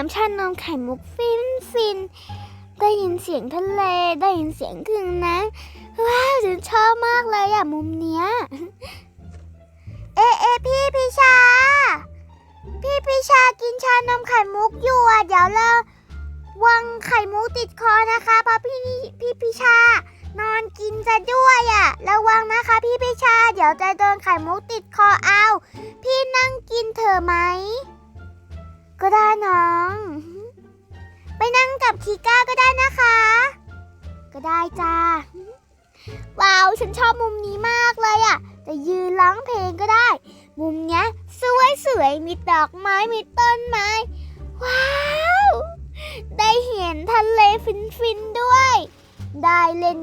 ้ำชานมไข่มุกฟินฟิน ได้ยินเสียงทะเล ได้ยินเสียงคลื่นน้ำว้าวฉันชอบมากเลยอะมุมเนี้ย เอเอพี่พิชา พี่พิชากินชานมไข่มุกอยู่อะเดี๋ยวเราวังไข่มุกติดคอนะคะเพราะพี่นี่พี่พิชานอนกินจะด้วยอะระวังนะคะพี่พิชา เดี๋ยวจะโดนไข่มุกติดคอเอา พี่นั่งกินเถอะไหม ก็ได้น้อง ไปนั่งกับคีก้าก็ได้นะคะ ก็ได้จ้า ว้าว ฉันชอบมุมนี้มากเลยอะจะยืนร้องเพลงก็ได้ มุมเนี้ยสวยสวยมีดอกไม้ มีต้นไม้ ว้าว ได้เห็นทะเลฟินฟินด้วย ได้เล่น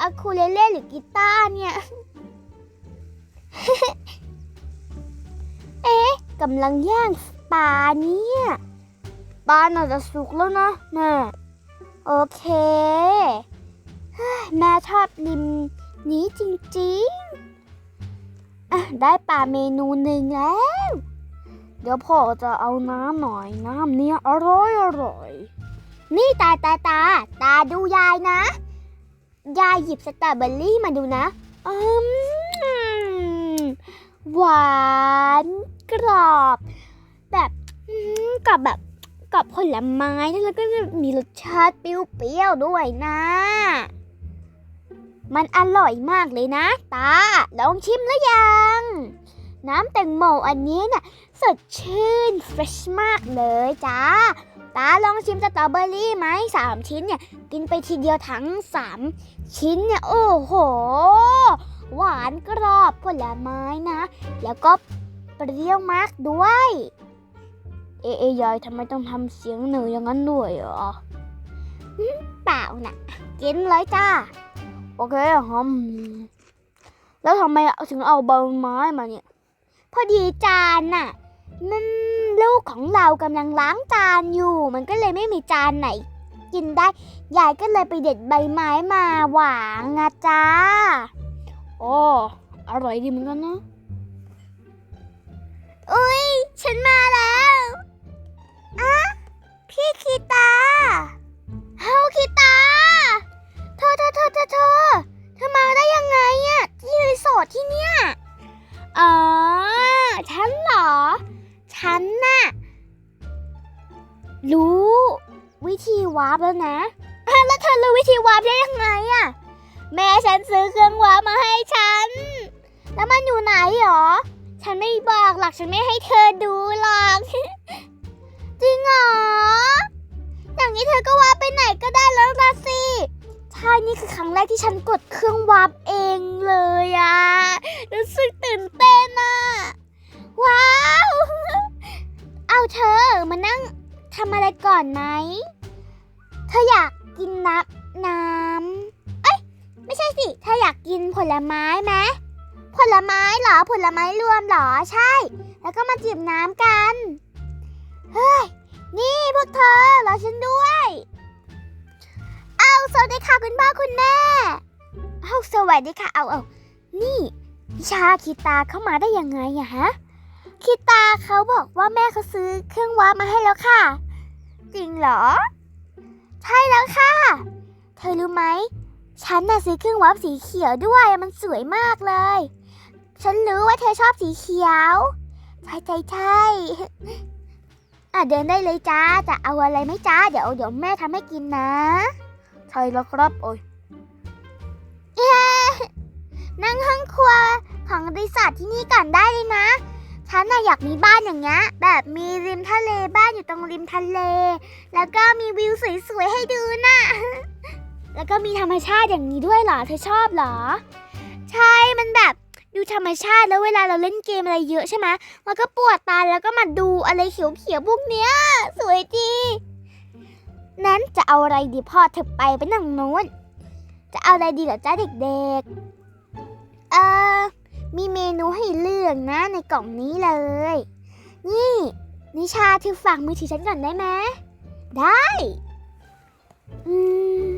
อะคูเลเล่หรือกีตาร์เนี่ย เอ๊ะกำลังย่าง ปลาเนี่ยปลาน่าจะสุกแล้วนะแม่โอเคแม่ชอบริมนี้จริงๆอะได้ปลาเมนูหนึ่งแล้ว เดี๋ยวพ่อจะเอาน้ำหน่อยน้ำเนี่ยอร่อยอร่อย นี่ตาตาตาตาดูยายนะ ยายหยิบสตรอเบอรี่มาดูนะอืมหวานกรอบ แบบกับแบบกับผลไม้แล้วก็มีรสชาติเปรี้ยวๆด้วยนะ มันอร่อยมากเลยนะ ตา ลองชิมหรือยัง น้ำแตงโมอันนี้น่ะสดชื่นเฟรชมากเลยจ้า ตาลองชิมสตรอเบอรี่ไหมสามชิ้นเนี่ย กินไปทีเดียวทั้งสามชิ้นเนี่ย โอ้โห หวานกรอบผลไม้นะ แล้วก็เปรี้ยวมากด้วย เอะเอะยายทำไมต้องทำเสียงเหนืออย่างนั้นด้วยเหรอหึเปล่านะกินเลยจ้า โอเคฮัมแล้วทำไมถึงเอาใบไม้มาเนี่ย พอดีจานน่ะมันลูกของเรากำลังล้างจานอยู่ มันก็เลยไม่มีจานไหน กินได้ ยายก็เลยไปเด็ดใบไม้มาหวางอะจ้าโอ้อร่อยดีเหมือนกันนะ อุ้ยฉันมาแล้ว อะพี่คีตาเฮาคีตาเธอเธอเธอเธอเธอเธอมาได้ยังไงอะที่รีสอร์ทที่เนี่ยอ๋อฉันเหรอ ฉันน่ะรู้วิธีวาร์ปแล้วนะแล้วเธอรู้วิธีวาร์ปได้ยังไงอะแม่ฉันซื้อเครื่องวาร์ปมาให้ฉัน แล้วมันอยู่ไหนหรอ ฉันไม่บอกหรอกฉันไม่ให้เธอดูหรอกจริง เหรอ อย่างนี้เธอก็วาร์ปไปไหนก็ได้แล้วนะสิ ใช่นี่คือครั้งแรกที่ฉันกดเครื่องวาร์ปเองเลยอะรู้สึกตื่นเต้นอะว้าว เอาเธอมานั่งทำอะไรก่อนไหม เธออยากกินน้ำน้ำเอ้ย ไม่ใช่สิ เธออยากกินผลไม้ไหมผลไม้เหรอ ผลไม้รวมเหรอ ใช่ แล้วก็มาจิบน้ำกัน เฮ้ย นี่พวกเธอรอฉันด้วย เอาสวัสดีค่ะคุณพ่อคุณแม่ เอาสวัสดีค่ะ เอาเอานี่พิชาคิตาเข้ามาได้ยังไงอะฮะ คิตาเขาบอกว่าแม่เขาซื้อเครื่องวามาให้แล้วค่ะ จริงเหรอ ใช่แล้วค่ะ เธอรู้ไหม ฉันน่ะซื้อเครื่องวาร์ปสีเขียวด้วยมันสวยมากเลย ฉันรู้ว่าเธอชอบสีเขียว ใช่ใช่ใช่ อะเดินได้เลยจ้า จะเอาอะไรไหมจ้า เดี๋ยวเดี๋ยวแม่ทำให้กินนะ ใช่แล้วครับโอ้ยเย้นั่งห้องครัวของรีสอร์ทที่นี่ก่อนได้เลยนะ ฉันน่ะอยากมีบ้านอย่างเงี้ย แบบมีริมทะเลบ้านอยู่ตรงริมทะเล แล้วก็มีวิวสวยๆให้ดูน่ะ แล้วก็มีธรรมชาติอย่างนี้ด้วยเหรอ เธอชอบเหรอ ใช่ มันแบบ ดูธรรมชาติแล้วเวลาเราเล่นเกมอะไรเยอะใช่ไหมมันก็ปวดตาแล้วก็มาดูอะไรเขียวๆพวกเนี้ย สวยดีนั้นจะเอาอะไรดีพ่อเธอไปไปนั่งโน้น จะเอาอะไรดีเหรอจ้าเด็กๆ เออมีเมนูให้เลือกนะในกล่องนี้เลย นี่ นิชาเธอฝากมือถือฉันก่อนได้ไหมได้ อืม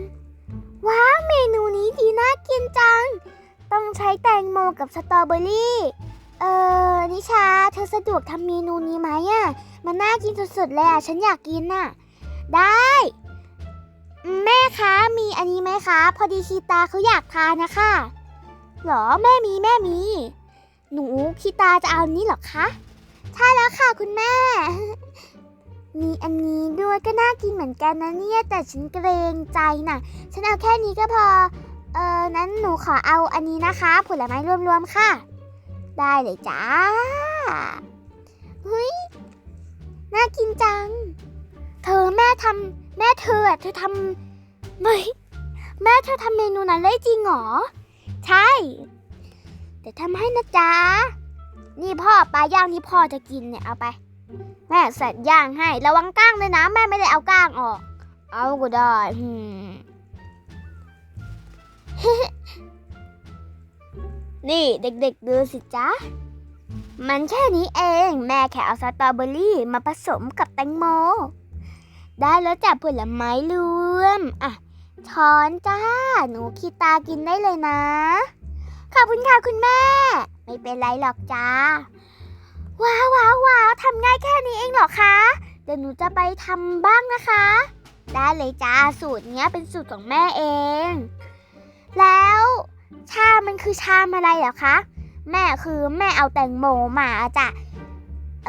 ว้าวเมนูนี้ดีน่ากินจัง ต้องใช้แตงโมกับสตรอเบอรี่ เออนิชา เธอสะดวกทำเมนูนี้ไหมอะมันน่ากินสุดๆเลยอะฉันอยากกินน่ะได้ แม่คะมีอันนี้ไหมคะ พอดีคีตาเขาอยากทานนะคะหรอแม่มีแม่มี หนูคีตาจะเอานี้หรอคะใช่แล้วค่ะคุณแม่ มีอันนี้ด้วยก็น่ากินเหมือนกันนะเนี่ยแต่ฉันเกรงใจน่ะ ฉันเอาแค่นี้ก็พอ เออนั้นหนูขอเอาอันนี้นะคะ ผลไม้รวมๆค่ะ ได้เลยจ้าเฮ้ยน่ากินจัง เธอแม่ทำแม่เธออะเธอทำไม่แม่เธอทำเมนูนั้นได้จริงเหรอ ใช่ แต่ทำให้นะจ๊ะ นี่พ่อปลาย่างที่พ่อจะกินเนี่ยเอาไป แม่ใส่ย่างให้ ระวังก้างเลยนะ แม่ไม่ได้เอาก้างออก เอาก็ได้ นี่เด็กๆดูสิจ๊ะ มันแค่นี้เองแม่แค่เอาสตรอเบอรี่มาผสมกับแตงโม ได้แล้วจ้ะผลไม้รวม อะ ช้อนจ้า หนูคีตากินได้เลยนะ ขอบคุณค่ะคุณแม่ ไม่เป็นไรหรอกจ้า ว้าวว้าวว้าวทำง่ายแค่นี้เองเหรอคะ เดี๋ยวหนูจะไปทำบ้างนะคะ ได้เลยจ้าสูตรเนี้ยเป็นสูตรของแม่เอง แล้ว ชามมันคือชามอะไรเหรอคะ แม่คือแม่เอาแตงโมมาจ้ะ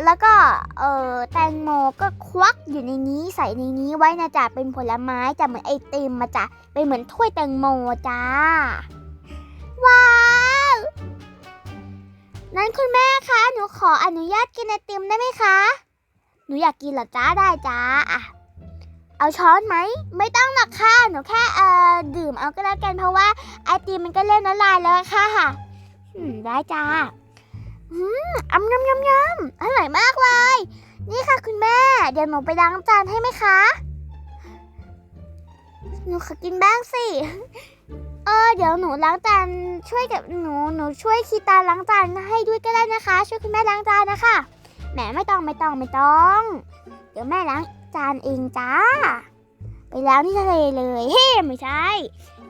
แล้วก็เออแตงโมก็ควักอยู่ในนี้ใส่ในนี้ไว้นะจ๊ะเป็นผลไม้จะเหมือนไอติมมาจ้ะเป็นเหมือนถ้วยแตงโมจ้าว้าวนั้นคุณแม่คะหนูขออนุญาตกินไอติมได้ไหมคะ หนูอยากกินเหรอจ้าได้จ้าอะ เอาช้อนไหม ไม่ต้องหรอกค่ะหนูแค่เอ่อดื่มเอาก็แล้วกันเพราะว่าไอติมมันก็เริ่มละลายแล้วค่ะอืมได้จ้าอืมอำยำยำยำอร่อยมากเลย นี่ค่ะคุณแม่ เดี๋ยวหนูไปล้างจานให้ไหมคะ หนูขอกินบ้างสิ เออเดี๋ยวหนูล้างจานช่วยกับหนูหนูช่วยคีตาล้างจานให้ด้วยก็ได้นะคะ ช่วยคุณแม่ล้างจานนะคะแหมไม่ต้องไม่ต้องไม่ต้อง เดี๋ยวแม่ล้าง จานเองจ้า ไปล้างที่ทะเลเลย เฮ้ไม่ใช่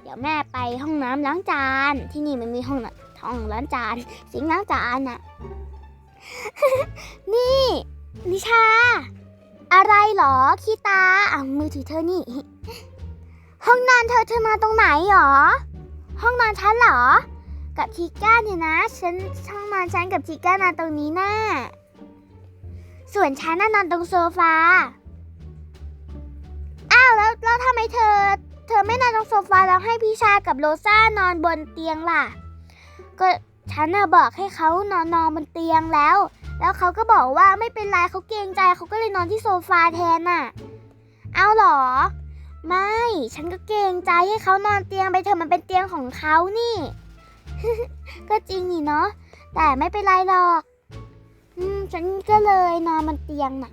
เดี๋ยวแม่ไปห้องน้ำล้างจาน ที่นี่มันมีห้องห้องล้างจาน สิงล้างจานน่ะ นี่นิชา อะไรหรอคีตาอะมือถือเธอนี่ ห้องนอนเธอเธอมาตรงไหนหรอ ห้องนอนฉันหรอ กับทีก้าเนี่ยนะฉันห้องนอนฉันกับทีก้านอนตรงนี้น่ะส่วนฉันน่ะนอนตรงโซฟาาวแล้วแล้วทำไมเธอ เธอไม่นอนตรงโซฟาแล้วให้พี่ชากับโรซ่านอนบนเตียงล่ะ ก็ฉันน่ะบอกให้เขานอนนอนบนเตียงแล้ว แล้วเขาก็บอกว่าไม่เป็นไรเขาเกรงใจเขาก็เลยนอนที่โซฟาแทนน่ะ เอาหรอ ไม่ ฉันก็เกรงใจให้เขานอนเตียงไปเถอะมันเป็นเตียงของเขานี่ ก็จริงนี่เนาะแต่ไม่เป็นไรหรอก อืม ฉันก็เลยนอนบนเตียงน่ะ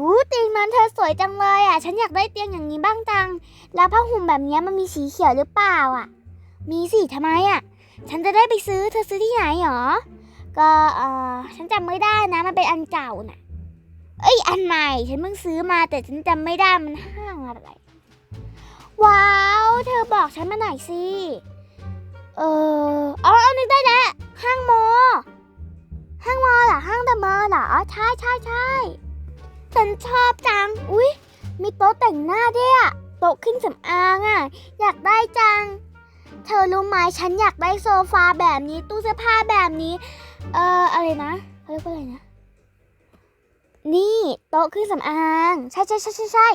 หูเตียงนั้นเธอสวยจังเลยอะ ฉันอยากได้เตียงอย่างนี้บ้างจัง แล้วผ้าห่มแบบนี้มันมีสีเขียวหรือเปล่าอะ มีสิทำไมอะ ฉันจะได้ไปซื้อเธอซื้อที่ไหนหรอ ก็เออฉันจำไม่ได้นะมันเป็นอันเก่าน่ะ เอ้ยอันใหม่ ฉันเพิ่งซื้อมาแต่ฉันจำไม่ได้มันห้างอะไร ว้าว เธอบอกฉันมาหน่อยสิเออเอาเอานึกได้แล้วห้างโม ห้างโมเหรอห้างเดอะมอลล์เหรอใช่ใช่ใช่ ฉันชอบจัง อุ๊ย มีโต๊ะแต่งหน้าด้วยอะโต๊ะขึ้นสำอางอะอยากได้จัง เธอรู้ไหมฉันอยากได้โซฟาแบบนี้ ตู้เสื้อผ้าแบบนี้ เอ่อ อะไรนะเขาเรียกว่าอะไรนะ นี่โต๊ะเครื่องสำอาง ใช่ใช่ใช่ใช่ใช่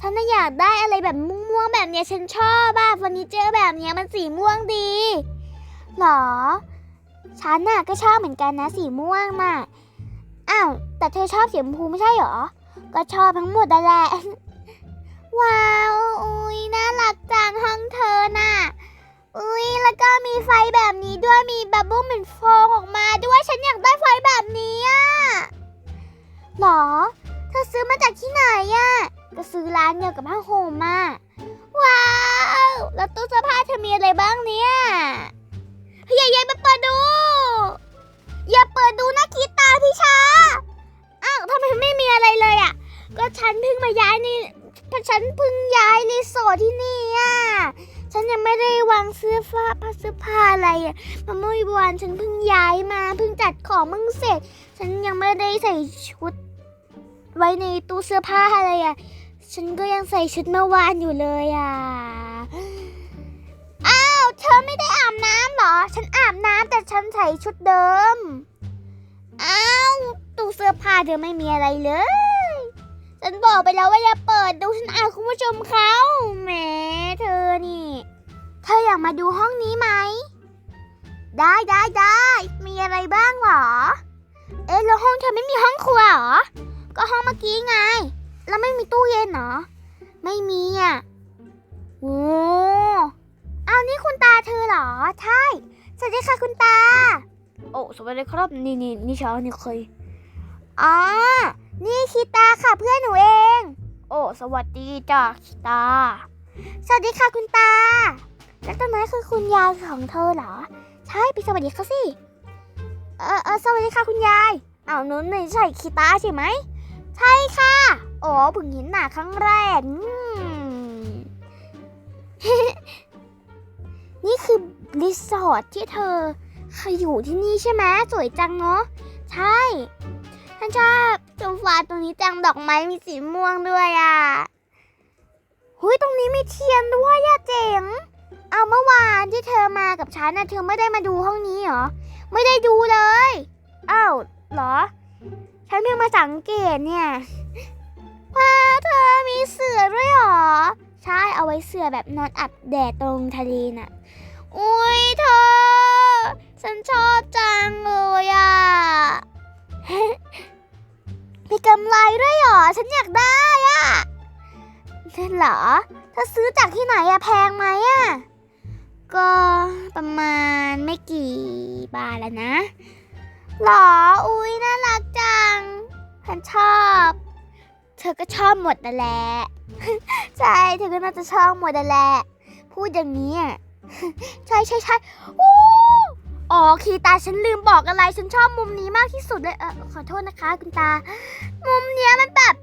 ฉันน่ะอยากได้อะไรแบบม่วงๆแบบเนี้ยฉันชอบอะเฟอร์นิเจอร์แบบเนี้ยมันสีม่วงดีหรอ ฉันน่ะก็ชอบเหมือนกันนะสีม่วงน่ะอ้าวแต่เธอชอบสีชมพูไม่ใช่หรอ ก็ชอบทั้งหมดแหละ ว้าว อุ้ยน่ารักจังห้องเธอน่ะ อุ้ยแล้วก็มีไฟแบบนี้ด้วยมีบับเบิ้ลเหมือนฟองออกมาด้วยฉันอยากได้ไฟแบบนี้อะหรอ เธอซื้อมาจากที่ไหนอะ ก็ซื้อร้านเดียวกับผ้าห่มมาว้าว แล้วตู้เสื้อผ้าเธอมีอะไรบ้างเนี่ยเฮ้ยยายมาเปิดดู อย่าเปิดดูนะคิ ฉันเพิ่งมาย้ายนี่ฉันเพิ่งย้ายรีสอร์ทที่นี่อะ ฉันยังไม่ได้วางเสื้อผ้าผ้าเสื้อผ้าอะไรอะเมื่อวานฉันเพิ่งย้ายมาเพิ่งจัดของมึงเสร็จ ฉันยังไม่ได้ใส่ชุด ไว้ในตู้เสื้อผ้าอะไรอะ ฉันก็ยังใส่ชุดเมื่อวานอยู่เลยอะ อ้าว เธอไม่ได้อาบน้ำเหรอ ฉันอาบน้ำแต่ฉันใส่ชุดเดิม อ้าว ตู้เสื้อผ้าเธอไม่มีอะไรเลย ฉันบอกไปแล้วว่าอย่าเปิดดูฉันอายคุณผู้ชมเขาแหมเธอนี่ เธออยากมาดูห้องนี้ไหม ได้ได้ได้มีอะไรบ้างหรอ เอ๊ะแล้วห้องเธอไม่มีห้องครัวหรอ ก็ห้องเมื่อกี้ไง แล้วไม่มีตู้เย็นเหรอ ไม่มีอะโอ้เอานี่คุณตาเธอเหรอ ใช่ สวัสดีค่ะคุณตา โอ้สวัสดีครับ นี่นี่นี่เช้านี่เคยอ๋อ นี่คีตาค่ะเพื่อนหนูเอง โอ้ สวัสดีจ้ะคีตา สวัสดีค่ะคุณตา แล้วตรงนั้คือคุณยายของเธอเหรอ ใช่ไปสวัสดีเขาสิ เออเออสวัสดีค่ะคุณยาย เอาวหนูไม่ใช่คีตาใช่ไหม ใช่ค่ะ โอ้เพิ่งเห็นหน้าครั้งแรกอืมนี่คือรีสอร์ทที่เธอเคยอยู่ที่นี่ใช่ไหมสวยจังเนาะ ใช่ฉันชอบ โซฟาตรงนี้จังดอกไม้มีสีม่วงด้วยอะหุยตรงนี้มีเทียนด้วยอะเจ๋ง เอาเมื่อวานที่เธอมากับฉันนะเธอไม่ได้มาดูห้องนี้เหรอ ไม่ได้ดูเลยอ้าวเหรอ ฉันเพิ่งมาสังเกตเนี่ยว้าเธอมีเสือด้วยเหรอ ใช่เอาไว้เสือแบบนอนอับแดดตรงทะเลน่ะ อุ้ยเธอ ฉันชอบจังเลยอะ มีกำไรด้วยเหรอ ฉันอยากได้อะนั่นเหรอ ถ้าซื้อจากที่ไหนอะแพงไหมอะก็ประมาณไม่กี่บาทแล้วนะหรอ อุ้ยน่ารักจัง ฉันชอบ เธอก็ชอบหมดนั่นแหละ ใช่ เธอก็น่าจะชอบหมดนั่นแหละ พูดอย่างนี้อะ ใช่ใช่ใช่โอ้ อ๋อคีตาฉันลืมบอกอะไร ฉันชอบมุมนี้มากที่สุดเลยเออขอโทษนะคะคุณตา มุมเนี้ยมันแบบ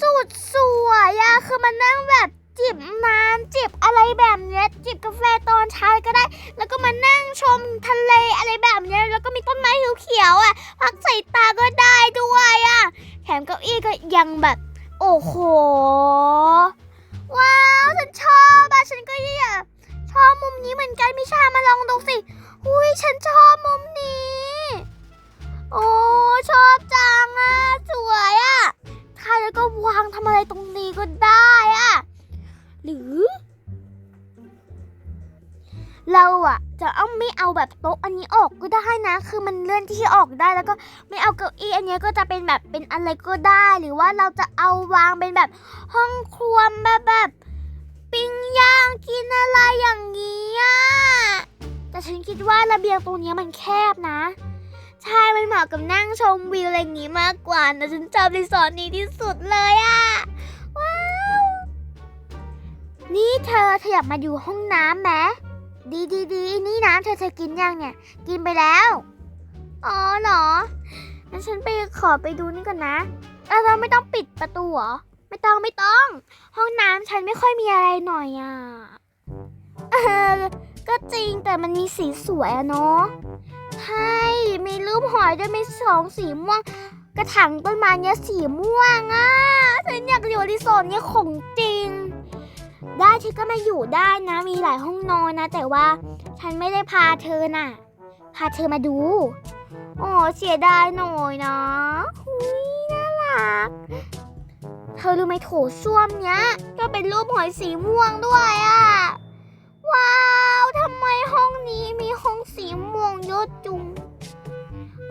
สุดสวยอะคือมันนั่งแบบจิบน้ำจิบอะไรแบบเนี้ยจิบกาแฟตอนเช้าก็ได้ แล้วก็มานั่งชมทะเลอะไรแบบเนี้ยแล้วก็มีต้นไม้เขียวๆอะพักใส่ตาก็ได้ด้วยอะแถมเก้าอี้ก็ยังแบบ โอ้โห ว้าว ฉันชอบอะฉันก็อยากชอบมุมนี้เหมือนกันมิชามาลองดูสิ อุ้ยฉันชอบมุมนี้ โอ้ชอบจังอะสวยอะถ้าแล้วก็วางทำอะไรตรงนี้ก็ได้อะหรือ เราอะจะเอาไม่เอาแบบโต๊ะอันนี้ออกก็ได้นะ คือมันเลื่อนที่ออกได้แล้วก็ไม่เอาเก้าอี้อันนี้ก็จะเป็นแบบเป็นอะไรก็ได้ หรือว่าเราจะเอาวางเป็นแบบห้องครัวแบบแบบปิ้งย่างกินอะไรอย่างนี้อะ แต่ฉันคิดว่าระเบียงตรงนี้มันแคบนะ ใช่มันเหมาะกับนั่งชมวิวอะไรอย่างงี้มากกว่าแต่ฉันชอบรีสอร์ทนี้ที่สุดเลยอะว้าว นี่เธอเธออยากมาดูห้องน้ำไหมดีดีดีนี่น้ำเธอเธอกินยังเนี่ย กินไปแล้ว อ๋อเหรองั้นฉันไปขอไปดูนี่ก่อนนะแล้วเราไม่ต้องปิดประตูเหรอ ไม่ต้องไม่ต้อง ห้องน้ำฉันไม่ค่อยมีอะไรหน่อยอะเออ ก็จริงแต่มันมีสีสวยอะเนาะใช่มีรูปหอยด้วยมีสองสีม่วง กระถางต้นไม้เนี้ยสีม่วงอะฉันอยากอยู่รีสอร์ทเนี้ยของจริง ได้ที่ก็มาอยู่ได้นะ มีหลายห้องนอนนะ แต่ว่าฉันไม่ได้พาเธอน่ะ พาเธอมาดูโอ้เสียดายหน่อยนะหุยน่ารักเธอรู้ไหมโถส้วมเนี้ย ก็เป็นรูปหอยสีม่วงด้วยอะว้า ห้องนี้มีห้องสีม่วงเยอะจุง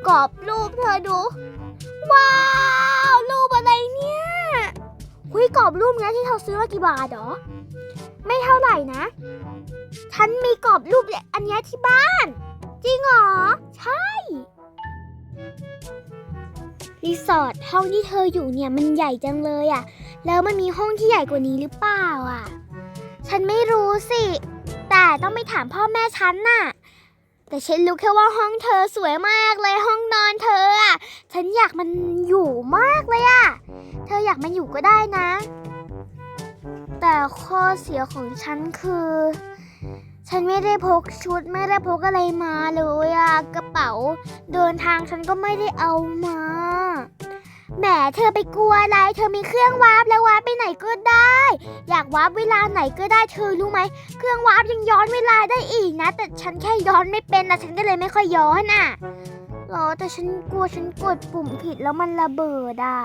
กรอบรูปเธอดู ว้าว รูปอะไรเนี่ยคุยกรอบรูปเนี้ยที่เธอซื้อมากี่บาทหรอ ไม่เท่าไหร่นะ ฉันมีกรอบรูปอันนี้ที่บ้าน จริงเหรอ ใช่รีสอร์ทห้องที่เธออยู่เนี่ยมันใหญ่จังเลยอะ่ะ แล้วมันมีห้องที่ใหญ่กว่านี้หรือเปล่าอะ ฉันไม่รู้สิ แต่ต้องไปถามพ่อแม่ฉันน่ะ แต่ฉันรู้แค่ว่าห้องเธอสวยมากเลยห้องนอนเธออะ ฉันอยากมันอยู่มากเลยอะ เธออยากมันอยู่ก็ได้นะ แต่ข้อเสียของฉันคือ ฉันไม่ได้พกชุดไม่ได้พกอะไรมาเลยอะกระเป๋า เดินทางฉันก็ไม่ได้เอามา แหมเธอไปกลัวอะไร เธอมีเครื่องวาร์ปแล้ววาร์ปไปไหนก็ได้ อยากวาร์ปเวลาไหนก็ได้เธอรู้ไหม เครื่องวาร์ปยังย้อนเวลาได้อีกนะ แต่ฉันแค่ย้อนไม่เป็นนะฉันก็เลยไม่ค่อยย้อนอะหรอแต่ฉันกลัวฉันกดปุ่มผิดแล้วมันระเบิดอะ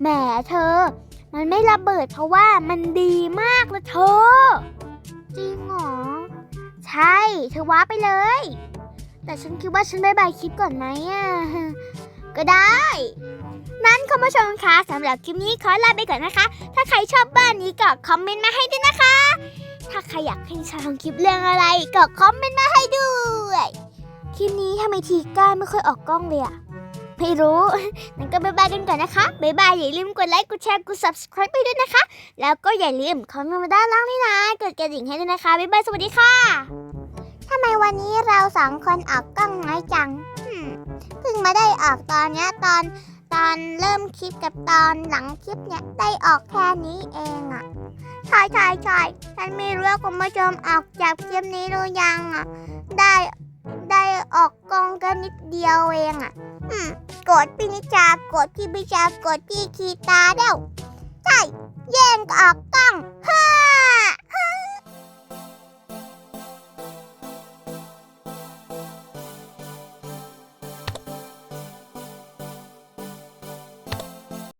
แหมเธอ มันไม่ระเบิดเพราะว่ามันดีมากลยเธอ จริงเหรอ ใช่ เธอว้าร์ปไปเลย แต่ฉันคิดว่าฉันบายบายคลิปก่อนไหมอะ ก็ได้ นั้นคุณผู้ชมคะสำหรับคลิปนี้ขอลาไปก่อนนะคะ ถ้าใครชอบบ้านนี้ก็คอมเมนต์มาให้ด้วยนะคะ ถ้าใครอยากให้ฉันทำคลิปเรื่องอะไรก็คอมเมนต์มาให้ด้วยคลิปนี้ทำไมทีก้าไม่ค่อยออกกล้องเลยอะไม่รู้งั้นก็บายบายกันก่อนนะคะบายบายอย่าลืมกดไลค์กดแชร์กด subscribe ไปด้วยนะคะ แล้วก็อย่าลืมคอมเมนต์มาด้านล่างนี่นะกดกระดิ่งให้ด้วยนะคะบายบายสวัสดีค่ะทำไมวันนี้เราสองคนออกกล้องน้อยจังเพิ่งมาได้ออกตอนเนี้ยตอน ตอนเริ่มคลิปกับตอนหลังคลิปเนี่ยได้ออกแค่นี้เองอะใช่ใช่ใช่ฉันไม่รู้ว่าคุณผู้ชมออกจากคลิปนี้หรือยังอะได้ได้ออกกองกันนิดเดียวเองอะอืมกดพี่นิจากดพี่บิจากดพี่คีตาเด้วใช่แย่งออกกล้อง